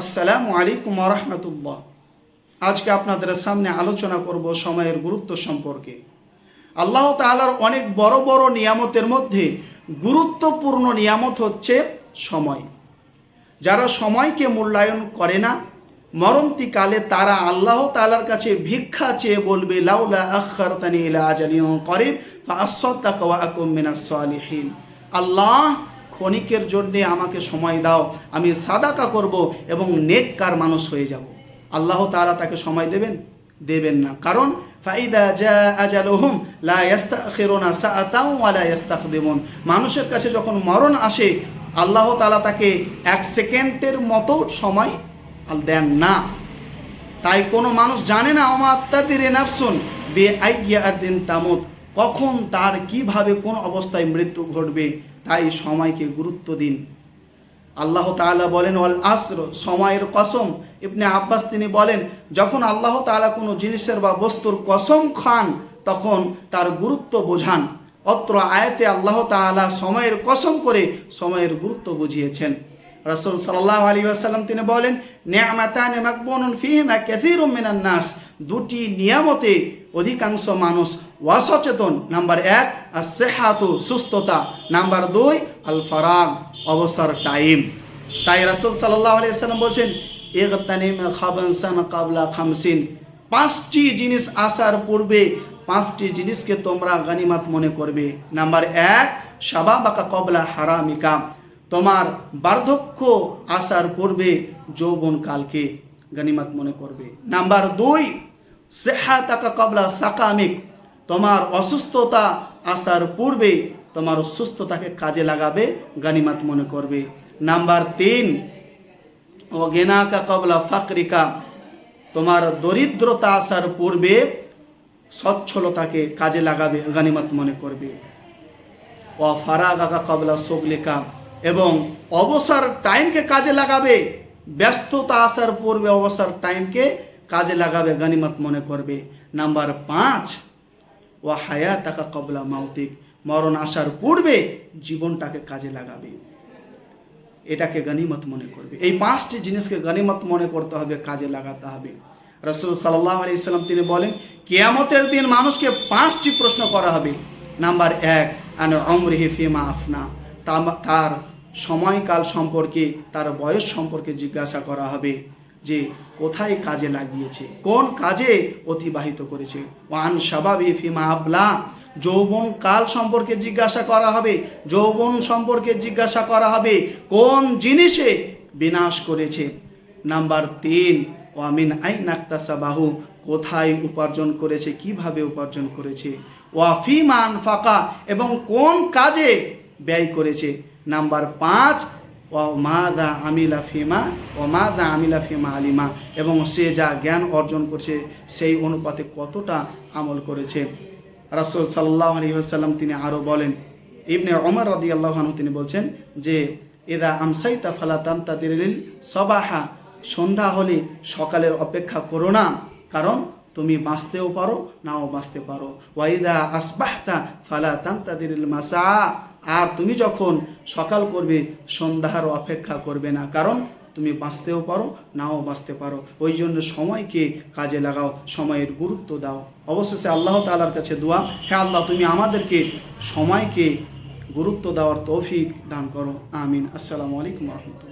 আসসালামু আলাইকুম রহমতুল্লাহ। আজকে আপনাদের সামনে আলোচনা করব সময়ের গুরুত্ব সম্পর্কে। আল্লাহ তাআলার অনেক বড় বড় নিয়ামতের মধ্যে গুরুত্বপূর্ণ নিয়ামত হচ্ছে সময়। যারা সময়কে মূল্যায়ন করে না মরন্তিকালে তারা আল্লাহ তাআলার কাছে ভিক্ষা চেয়ে বলবে, লাউলা আখারতানি ইলা আজালিন করিব ফাআসাদদাকা ওয়া আকুম মিনাস সালিহিন। আল্লাহ ক্ষণিকের জন্যে আমাকে সময় দাও, আমি সাদাকা করব এবং নেককার মানুষ হয়ে যাব। আল্লাহ তাআলা তাকে সময় দেবেন? দেবেন না। কারণ, ফাইদা জা আজালুহুম লা ইয়াস্তাখিরুনা সাআতাও ওয়া লা ইস্তাকদিমুন মানুষের কাছে যখন মরণ আসে, আল্লাহ তাআলা তাকে এক সেকেন্ডের মতো সময় দেন না। তাই কোনো মানুষ জানে না অমাত্তাতিরে নাফসুন বে আইয়া দিন তামুত। কখন, তার কীভাবে, কোন অবস্থায় মৃত্যু ঘটবে, তাই সময়কে গুরুত্ব দিন। আল্লাহ তাআলা বলেন, ওয়াল আসর সময়ের কসম। ইবনে আব্বাস তিনি বলেন, যখন আল্লাহ তাআলা কোনো জিনিসের বা বস্তুর কসম খান, তখন তার গুরুত্ব বোঝান। অত্র আয়াতে আল্লাহ তাআলা সময়ের কসম করে সময়ের গুরুত্ব বুঝিয়েছেন। রাসূল সাল্লাল্লাহু আলাইহি ওয়াসাল্লাম তিনি বলেন, নিয়ামাতান মাকবুনুন ফিহিমা কাসীরুম মিনান নাস। দুটি নিয়ামতে অধিকাংশ মানুষ অসচেতন। নাম্বার এক আর সেহাতু সুস্থতা। নাম্বার দুই আল ফারাগ অবসর টাইম। তাই রাসূল সাল্লাল্লাহু আলাইহি ওয়াসাল্লাম বলছেন, ইগতানিম খাবনসান কাবলা খামসিন। পাঁচটি জিনিস আসার পূর্বে পাঁচটি জিনিসকে তোমরা গানিমাত মনে করবে। নাম্বার এক, শাবাবাকা কবলা হারামিকা। তোমার বার্ধক্য আসার পূর্বে যৌবন কালকে গানিমাত মনে করবে। নাম্বার দুই সেহা তাকা কবলা সাকামিক। তোমার অসুস্থতা আসার পূর্বে তোমার অসুস্থতাকে কাজে লাগাবে গানিমাত মনে করবে। নাম্বার তিন, অগেনাকা কবলা ফাকরিকা। তোমার দরিদ্রতা আসার পূর্বে সচ্ছলতাকে কাজে লাগাবে গানিমাত মনে করবে। ও ফারাগাকা কবলা সবলিকা। এবং অবসর টাইমকে কাজে লাগাবে, ব্যস্ততা আসার পূর্বে অবসর টাইমকে কাজে লাগাবে গানিমত মনে করবে। নাম্বার পাঁচ ও হায়া টাকা কবলা মাউতিক, মরণ আসার পূর্বে জীবনটাকে কাজে লাগাবে। এটাকে গনিমত মনে করবে। এই পাঁচটি জিনিসকে গনিমত মনে করতে হবে, কাজে লাগাতে হবে। রসুল সাল্লাহ আলি সাল্লাম তিনি বলেন, কেয়ামতের দিন মানুষকে পাঁচটি প্রশ্ন করা হবে। নাম্বার এক, আন অমরিহি ফিমা আফনা তার সময়কাল সম্পর্কে, তার বয়স সম্পর্কে জিজ্ঞাসা করা হবে যে কোথায় কাজে লাগিয়েছে, কোন কাজে অতিবাহিত করেছে। ওয়ান স্বাভাবি ফিমা আবলা, যৌবন কাল সম্পর্কে জিজ্ঞাসা করা হবে, যৌবন সম্পর্কে জিজ্ঞাসা করা হবে, কোন জিনিসে বিনাশ করেছে। নাম্বার তিন, ওয়ামিন আই নাক্তাসা বাহু কোথায় উপার্জন করেছে, কীভাবে উপার্জন করেছে। ওয়াফিমান ফাঁকা এবং কোন কাজে ব্যয় করেছে। নাম্বার পাঁচ, ও মা দা আমিলা ফিমা, ও মা দা আমিলা ফিমা আলিমা। এবং সে যা জ্ঞান অর্জন করছে, সেই অনুপাতে কতটা আমল করেছে। রাসূল সাল্লাহ আলী আসাল্লাম তিনি আরও বলেন, ইবনে ওমর রদি আল্লাহ তিনি বলছেন যে এদা আমসাইতা ফালা তান্তা দিরিল সবাহা। সন্ধ্যা হলে সকালের অপেক্ষা করো না, কারণ তুমি বাঁচতেও পারো, নাও বাঁচতে পারো। ওয়াইদা আসবাহতা ফালা তান্তা মাসা আর তুমি যখন সকাল করবে, সন্ধ্যার অপেক্ষা করবে না। কারণ তুমি বাঁচতেও পারো, নাও বাঁচতে পারো। ওই জন্য সময়কে কাজে লাগাও, সময়ের গুরুত্ব দাও। অবশেষে আল্লাহ তালার কাছে দোয়া হ্যাঁ আল্লাহ, তুমি আমাদেরকে সময়কে গুরুত্ব দেওয়ার তৌফিক দান করো। আমিন। আসসালামু আলাইকুম রহমতুল্লাহ।